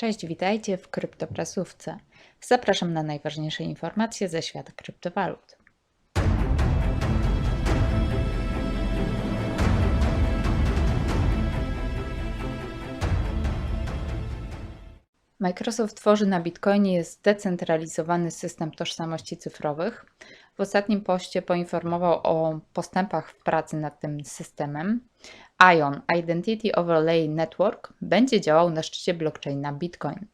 Cześć, witajcie w Kryptoprasówce. Zapraszam na najważniejsze informacje ze świata kryptowalut. Microsoft tworzy na Bitcoinie zdecentralizowany system tożsamości cyfrowych. W ostatnim poście poinformował o postępach w pracy nad tym systemem. ION Identity Overlay Network będzie działał na szczycie blockchaina Bitcoin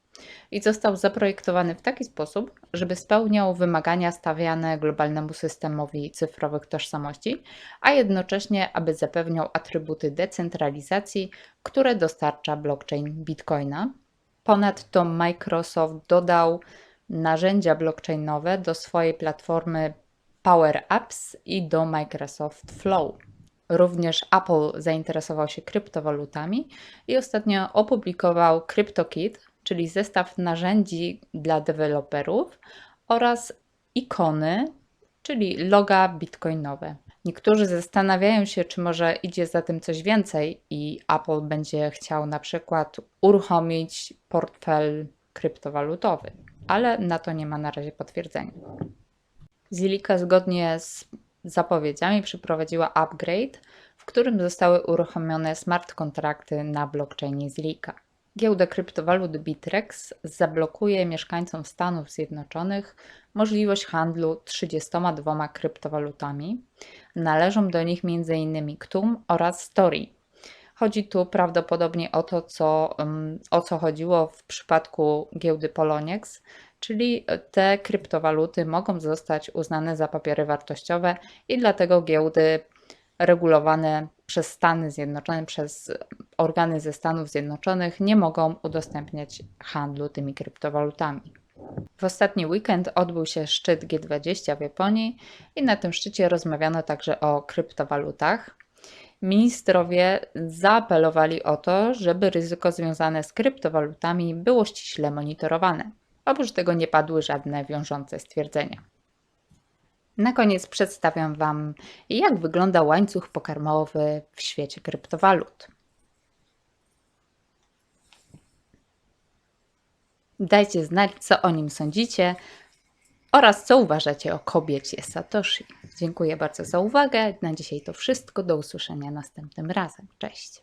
i został zaprojektowany w taki sposób, żeby spełniał wymagania stawiane globalnemu systemowi cyfrowych tożsamości, a jednocześnie aby zapewniał atrybuty decentralizacji, które dostarcza blockchain Bitcoina. Ponadto Microsoft dodał narzędzia blockchainowe do swojej platformy Power Apps i do Microsoft Flow. Również Apple zainteresował się kryptowalutami i ostatnio opublikował CryptoKit, czyli zestaw narzędzi dla deweloperów oraz ikony, czyli loga bitcoinowe. Niektórzy zastanawiają się, czy może idzie za tym coś więcej i Apple będzie chciał na przykład uruchomić portfel kryptowalutowy, ale na to nie ma na razie potwierdzenia. Zilika zgodnie z zapowiedziami przeprowadziła upgrade, w którym zostały uruchomione smart kontrakty na blockchainie Zilika. Giełda kryptowalut Bitrex zablokuje mieszkańcom Stanów Zjednoczonych możliwość handlu 32 kryptowalutami. Należą do nich m.in. KTUM oraz Story. Chodzi tu prawdopodobnie o to, co, o co chodziło w przypadku giełdy Poloniex, czyli te kryptowaluty mogą zostać uznane za papiery wartościowe i dlatego giełdy regulowane przez Stany Zjednoczone, przez organy ze Stanów Zjednoczonych nie mogą udostępniać handlu tymi kryptowalutami. W ostatni weekend odbył się szczyt G20 w Japonii i na tym szczycie rozmawiano także o kryptowalutach. Ministrowie zaapelowali o to, żeby ryzyko związane z kryptowalutami było ściśle monitorowane. Oprócz tego nie padły żadne wiążące stwierdzenia. Na koniec przedstawiam Wam, jak wygląda łańcuch pokarmowy w świecie kryptowalut. Dajcie znać, co o nim sądzicie oraz co uważacie o kobiecie Satoshi. Dziękuję bardzo za uwagę. Na dzisiaj to wszystko. Do usłyszenia następnym razem. Cześć.